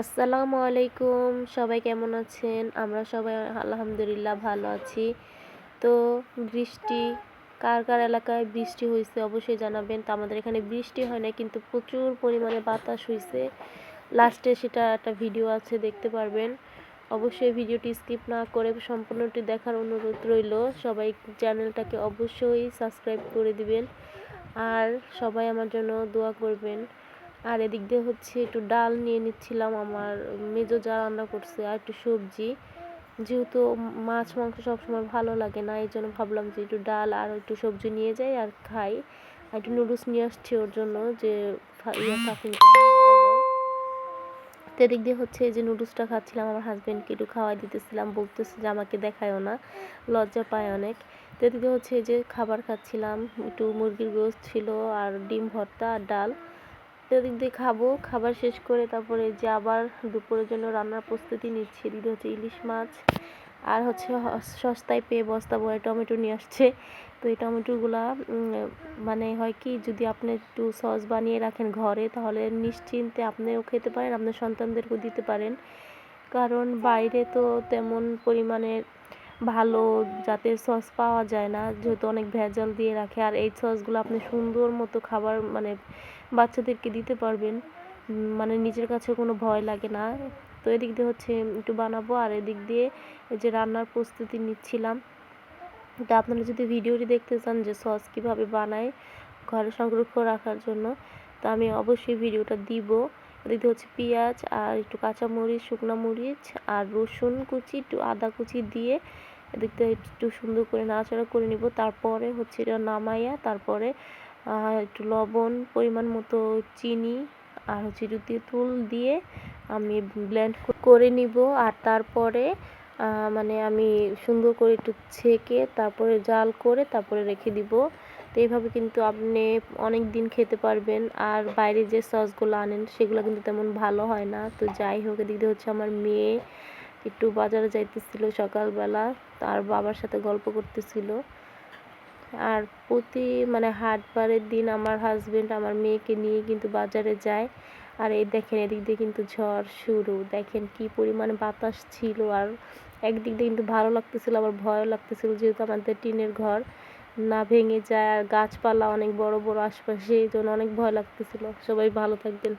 আসসালামু আলাইকুম। সবাই কেমন আছেন? আমরা সবাই আলহামদুলিল্লাহ ভালো আছি। তো বৃষ্টি, কার কার এলাকায় বৃষ্টি হয়েছে অবশ্যই জানাবেন। তো আমাদের এখানে বৃষ্টি হয় না কিন্তু প্রচুর পরিমাণে বাতাস হয়েছে লাস্টে সেটা একটা ভিডিও আছে, দেখতে পারবেন। অবশ্যই ভিডিওটি স্কিপ না করে সম্পূর্ণটি দেখার অনুরোধ রইল। সবাই চ্যানেলটাকে অবশ্যই সাবস্ক্রাইব করে দিবেন। আর সবাই আমার জন্য দোয়া করবেন। আর এদিক দিয়ে হচ্ছে একটু ডাল নিয়ে নিচ্ছিলাম আমার মেজো যা রান্না করছে আর একটু সবজি। যেহেতু মাছ মাংস সবসময় ভালো লাগে না এই জন্য ভাবলাম যে একটু ডাল আর একটু সবজি নিয়ে যাই আর খাই। আর একটু নুডলস নিয়ে আসছি ওর জন্য যে ইয়ে তো এদিক দিয়ে হচ্ছে এই যে নুডলসটা খাচ্ছিলাম আমার হাজব্যান্ডকে একটু খাওয়াই দিতেছিলাম বলতেছে যে আমাকে দেখায়ও না লজ্জা পায় অনেক। তো এদিকে হচ্ছে এই যে খাবার খাচ্ছিলাম একটু মুরগির গোস্ত ছিল আর ডিম ভর্তা আর ডাল। এদিক দিয়ে খাব, খাবার শেষ করে তারপরে যে আবার দুপুরের জন্য রান্নার প্রস্তুতি নিচ্ছি। এদিকে হচ্ছে ইলিশ মাছ আর হচ্ছে সস্তায় পেয়ে বস্তা বয়ে টমেটো নিয়ে আসছে। তো এই টমেটোগুলা মানে হয় কি, যদি আপনি একটু সস বানিয়ে রাখেন ঘরে, তাহলে নিশ্চিন্তে আপনিও খেতে পারেন, আপনার সন্তানদেরকেও দিতে পারেন। কারণ বাইরে তো তেমন পরিমাণের ভালো জাতের সস পাওয়া যায় না, যেহেতু অনেক ভেজাল দিয়ে রাখে। আর এই সসগুলো আপনি সুন্দর মতো খাবার মানে বাচ্চাদেরকে দিতে পারবেন। মানে নিজের কাছে কোনো ভয় লাগে না। তো এদিক দিয়ে হচ্ছে একটু বানাবো আর এদিক দিয়ে এই যে রান্নার প্রস্তুতি নিচ্ছিলাম। তা আপনারা যদি ভিডিওটি দেখতে চান যে সস কীভাবে বানায়, ঘরে সংরক্ষণ রাখার জন্য, তো আমি অবশ্যই ভিডিওটা দিব। এদিক দিয়ে হচ্ছে পেঁয়াজ আর একটু কাঁচামরিচ, শুকনো মরিচ আর রসুন কুচি, একটু আদা কুচি দিয়ে এদিক দিয়ে একটু সুন্দর করে নাড়াচাড়া করে নিব। তারপরে হচ্ছে এটা নামাইয়া তারপরে একটু লবণ পরিমাণ মতো চিনি আর হচ্ছে একটু তেঁতুল দিয়ে আমি ব্লেন্ড করে নিব। আর তারপরে মানে আমি সুন্দর করে একটু ছেঁকে তারপরে জাল করে তারপরে রেখে দিব। তো এইভাবে কিন্তু আপনি অনেক দিন খেতে পারবেন। আর বাইরে যে সসগুলো আনেন সেগুলো কিন্তু তেমন ভালো হয় না। তো যাই হোক, এদিকে হচ্ছে আমার মেয়ে একটু বাজারে যাইতেছিল সকালবেলা। তার বাবার সাথে গল্প করতেছিল। আর প্রতি মানে হাটবারের দিন আমার হাজবেন্ড আমার মেয়েকে নিয়ে কিন্তু বাজারে যায়। আর এই দেখেন এদিক দিয়ে কিন্তু ঝড় শুরু। দেখেন কি পরিমাণে বাতাস ছিল আর একদিক দিয়ে কিন্তু ভালো লাগতেছিল, আবার ভয়ও লাগতেছিল যেহেতু আমাদের টিনের ঘর না ভেঙে যায়। আর গাছপালা অনেক বড় বড় আশপাশে, এই জন্য অনেক ভয় লাগতেছিল। সবাই ভালো থাকবেন।